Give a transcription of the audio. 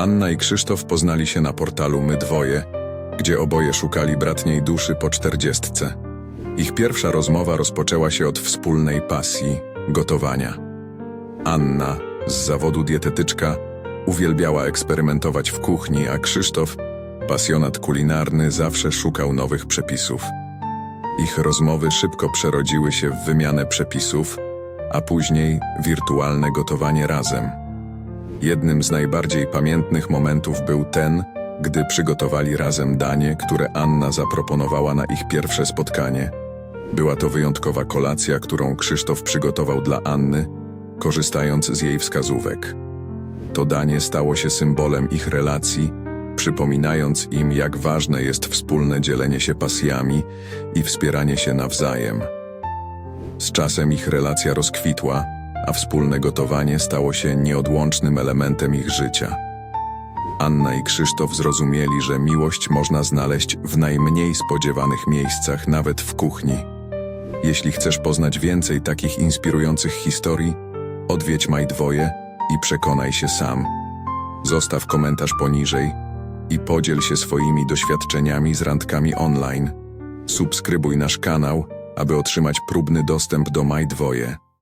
Anna i Krzysztof poznali się na portalu My Dwoje, gdzie oboje szukali bratniej duszy po czterdziestce. Ich pierwsza rozmowa rozpoczęła się od wspólnej pasji gotowania. Anna, z zawodu dietetyczka, uwielbiała eksperymentować w kuchni, a Krzysztof, pasjonat kulinarny, zawsze szukał nowych przepisów. Ich rozmowy szybko przerodziły się w wymianę przepisów, a później wirtualne gotowanie razem. Jednym z najbardziej pamiętnych momentów był ten, gdy przygotowali razem danie, które Anna zaproponowała na ich pierwsze spotkanie. Była to wyjątkowa kolacja, którą Krzysztof przygotował dla Anny, korzystając z jej wskazówek. To danie stało się symbolem ich relacji, przypominając im, jak ważne jest wspólne dzielenie się pasjami i wspieranie się nawzajem. Z czasem ich relacja rozkwitła, a wspólne gotowanie stało się nieodłącznym elementem ich życia. Anna i Krzysztof zrozumieli, że miłość można znaleźć w najmniej spodziewanych miejscach, nawet w kuchni. Jeśli chcesz poznać więcej takich inspirujących historii, odwiedź Maj Dwoje i przekonaj się sam. Zostaw komentarz poniżej i podziel się swoimi doświadczeniami z randkami online. Subskrybuj nasz kanał, aby otrzymać próbny dostęp do Maj Dwoje.